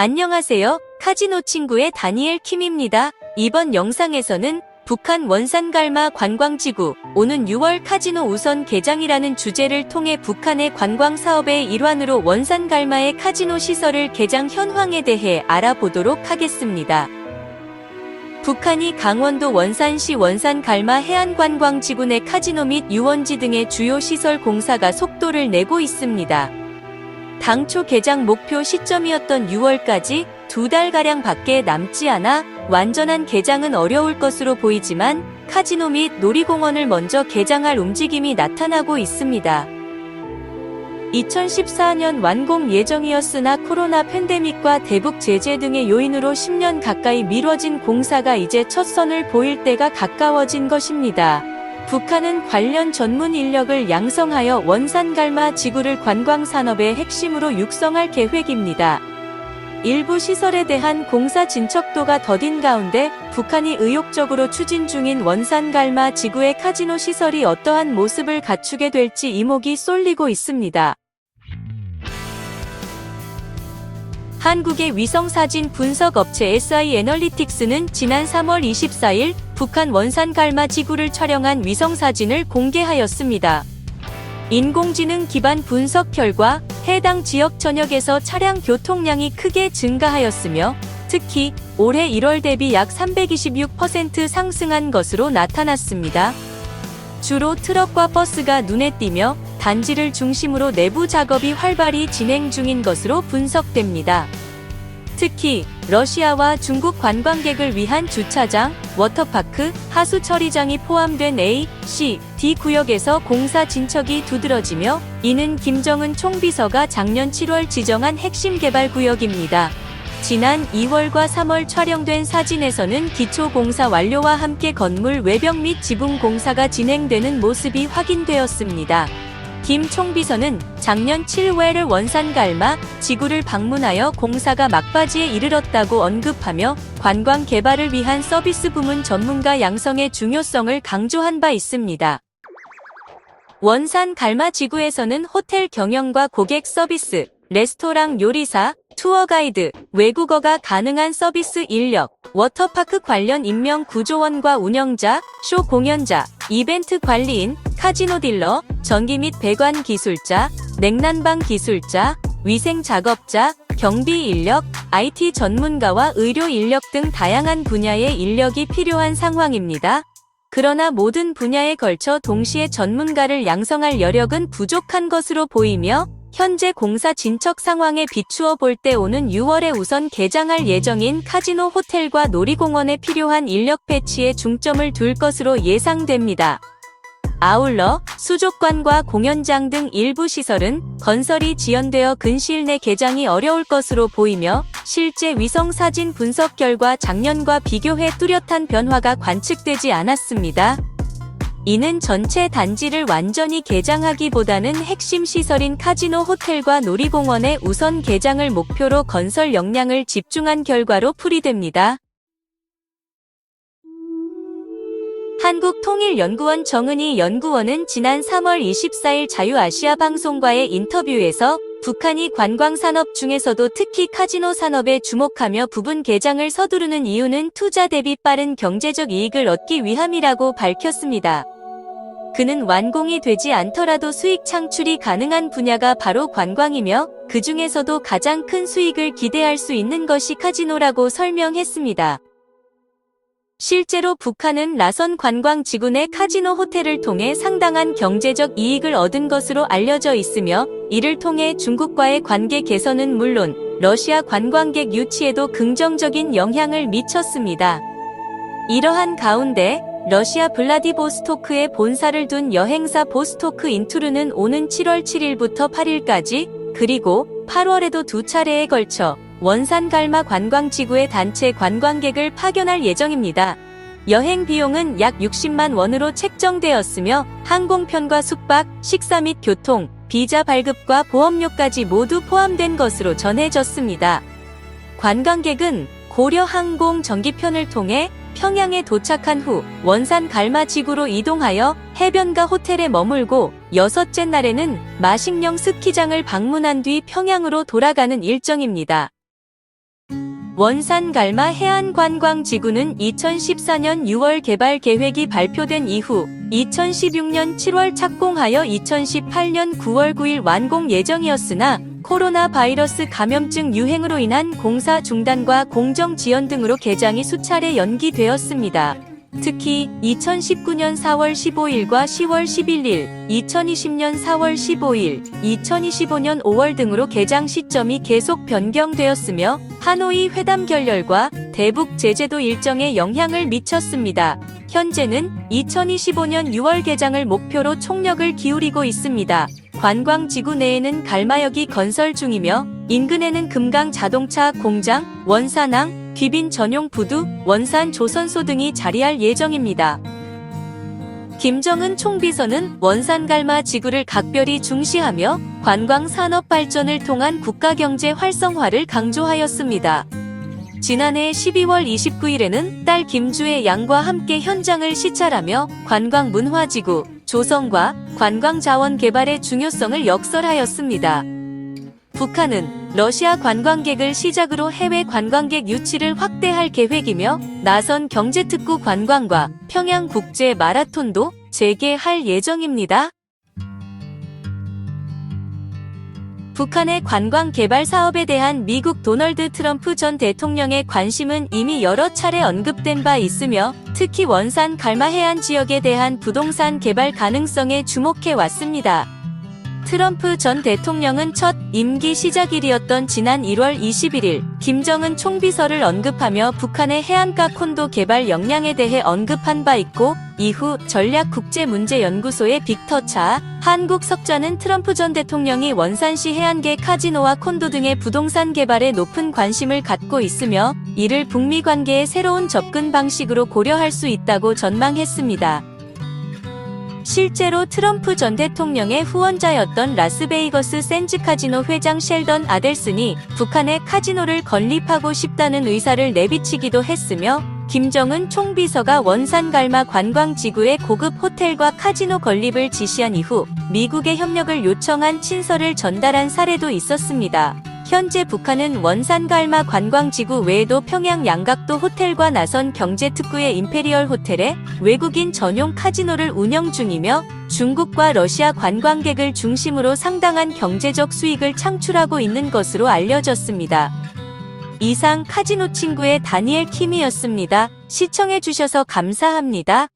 안녕하세요. 카지노 친구의 다니엘 킴입니다. 이번 영상에서는 북한 원산갈마 관광지구 오는 6월 카지노 우선 개장이라는 주제를 통해 북한의 관광 사업의 일환으로 원산갈마의 카지노 시설을 개장 현황에 대해 알아보도록 하겠습니다. 북한이 강원도 원산시 원산갈마 해안관광지구 내 카지노 및 유원지 등의 주요 시설 공사가 속도를 내고 있습니다. 당초 개장 목표 시점이었던 6월까지 두 달가량 밖에 남지 않아 완전한 개장은 어려울 것으로 보이지만 카지노 및 놀이공원을 먼저 개장할 움직임이 나타나고 있습니다. 2014년 완공 예정이었으나 코로나 팬데믹과 대북 제재 등의 요인으로 10년 가까이 미뤄진 공사가 이제 첫 선을 보일 때가 가까워진 것입니다. 북한은 관련 전문 인력을 양성하여 원산갈마 지구를 관광산업의 핵심으로 육성할 계획입니다. 일부 시설에 대한 공사 진척도가 더딘 가운데 북한이 의욕적으로 추진 중인 원산갈마 지구의 카지노 시설이 어떠한 모습을 갖추게 될지 이목이 쏠리고 있습니다. 한국의 위성사진 분석 업체 SI 애널리틱스는 지난 3월 24일 북한 원산 갈마 지구를 촬영한 위성사진을 공개하였습니다. 인공지능 기반 분석 결과 해당 지역 전역에서 차량 교통량이 크게 증가하였으며 특히 올해 1월 대비 약 326% 상승한 것으로 나타났습니다. 주로 트럭과 버스가 눈에 띄며 단지를 중심으로 내부 작업이 활발히 진행 중인 것으로 분석됩니다. 특히 러시아와 중국 관광객을 위한 주차장, 워터파크, 하수 처리장이 포함된 A, C, D 구역에서 공사 진척이 두드러지며 이는 김정은 총비서가 작년 7월 지정한 핵심 개발 구역입니다. 지난 2월과 3월 촬영된 사진에서는 기초 공사 완료와 함께 건물 외벽 및 지붕 공사가 진행되는 모습이 확인되었습니다. 김 총비서는 작년 7월을 원산 갈마 지구를 방문하여 공사가 막바지에 이르렀다고 언급하며 관광 개발을 위한 서비스 부문 전문가 양성의 중요성을 강조한 바 있습니다. 원산 갈마 지구에서는 호텔 경영과 고객 서비스, 레스토랑 요리사, 투어 가이드, 외국어가 가능한 서비스 인력, 워터파크 관련 인명 구조원과 운영자, 쇼 공연자, 이벤트 관리인, 카지노 딜러, 전기 및 배관 기술자, 냉난방 기술자, 위생 작업자, 경비 인력, IT 전문가와 의료 인력 등 다양한 분야의 인력이 필요한 상황입니다. 그러나 모든 분야에 걸쳐 동시에 전문가를 양성할 여력은 부족한 것으로 보이며 현재 공사 진척 상황에 비추어 볼 때 오는 6월에 우선 개장할 예정인 카지노 호텔과 놀이공원에 필요한 인력 배치에 중점을 둘 것으로 예상됩니다. 아울러 수족관과 공연장 등 일부 시설은 건설이 지연되어 근시일 내 개장이 어려울 것으로 보이며 실제 위성 사진 분석 결과 작년과 비교해 뚜렷한 변화가 관측되지 않았습니다. 이는 전체 단지를 완전히 개장하기보다는 핵심 시설인 카지노 호텔과 놀이공원의 우선 개장을 목표로 건설 역량을 집중한 결과로 풀이됩니다. 한국통일연구원 정은희 연구원은 지난 3월 24일 자유아시아 방송과의 인터뷰에서 북한이 관광산업 중에서도 특히 카지노 산업에 주목하며 부분 개장을 서두르는 이유는 투자 대비 빠른 경제적 이익을 얻기 위함이라고 밝혔습니다. 그는 완공이 되지 않더라도 수익 창출이 가능한 분야가 바로 관광이며 그 중에서도 가장 큰 수익을 기대할 수 있는 것이 카지노라고 설명했습니다. 실제로 북한은 라선 관광 지구 내 카지노 호텔을 통해 상당한 경제적 이익을 얻은 것으로 알려져 있으며 이를 통해 중국과의 관계 개선은 물론 러시아 관광객 유치에도 긍정적인 영향을 미쳤습니다. 이러한 가운데 러시아 블라디보스토크에 본사를 둔 여행사 보스토크 인투르는 오는 7월 7일부터 8일까지 그리고 8월에도 두 차례에 걸쳐 원산 갈마 관광지구의 단체 관광객을 파견할 예정입니다. 여행 비용은 약 60만 원으로 책정되었으며 항공편과 숙박, 식사 및 교통, 비자 발급과 보험료까지 모두 포함된 것으로 전해졌습니다. 관광객은 고려 항공 전기편을 통해 평양에 도착한 후 원산 갈마 지구로 이동하여 해변가 호텔에 머물고 여섯째 날에는 마식령 스키장을 방문한 뒤 평양으로 돌아가는 일정입니다. 원산 갈마 해안 관광 지구는 2014년 6월 개발 계획이 발표된 이후 2016년 7월 착공하여 2018년 9월 9일 완공 예정이었으나 코로나 바이러스 감염증 유행으로 인한 공사 중단과 공정 지연 등으로 개장이 수차례 연기되었습니다. 특히 2019년 4월 15일과 10월 11일, 2020년 4월 15일, 2025년 5월 등으로 개장 시점이 계속 변경되었으며 하노이 회담 결렬과 대북 제재도 일정에 영향을 미쳤습니다. 현재는 2025년 6월 개장을 목표로 총력을 기울이고 있습니다. 관광지구 내에는 갈마역이 건설 중이며 인근에는 금강 자동차 공장, 원산항, 귀빈 전용 부두, 원산 조선소 등이 자리할 예정입니다. 김정은 총비서는 원산 갈마 지구를 각별히 중시하며 관광 산업 발전을 통한 국가 경제 활성화를 강조하였습니다. 지난해 12월 29일에는 딸 김주의 양과 함께 현장을 시찰하며 관광 문화지구, 조성과 관광 자원 개발의 중요성을 역설하였습니다. 북한은 러시아 관광객을 시작으로 해외 관광객 유치를 확대할 계획이며 나선 경제특구 관광과 평양 국제 마라톤도 재개할 예정입니다. 북한의 관광 개발 사업에 대한 미국 도널드 트럼프 전 대통령의 관심은 이미 여러 차례 언급된 바 있으며 특히 원산 갈마 해안 지역에 대한 부동산 개발 가능성에 주목해 왔습니다. 트럼프 전 대통령은 첫 임기 시작일이었던 지난 1월 21일 김정은 총비서를 언급하며 북한의 해안가 콘도 개발 역량에 대해 언급한 바 있고 이후 전략국제문제연구소의 빅터 차 한국 석좌는 트럼프 전 대통령이 원산시 해안계 카지노와 콘도 등의 부동산 개발에 높은 관심을 갖고 있으며 이를 북미 관계의 새로운 접근 방식으로 고려할 수 있다고 전망했습니다. 실제로 트럼프 전 대통령의 후원자였던 라스베이거스 샌즈 카지노 회장 셸던 아델슨이 북한의 카지노를 건립하고 싶다는 의사를 내비치기도 했으며 김정은 총비서가 원산 갈마 관광지구의 고급 호텔과 카지노 건립을 지시한 이후 미국의 협력을 요청한 친서를 전달한 사례도 있었습니다. 현재 북한은 원산 갈마 관광지구 외에도 평양 양각도 호텔과 나선 경제특구의 임페리얼 호텔에 외국인 전용 카지노를 운영 중이며 중국과 러시아 관광객을 중심으로 상당한 경제적 수익을 창출하고 있는 것으로 알려졌습니다. 이상 카지노 친구의 다니엘 킴이었습니다. 시청해주셔서 감사합니다.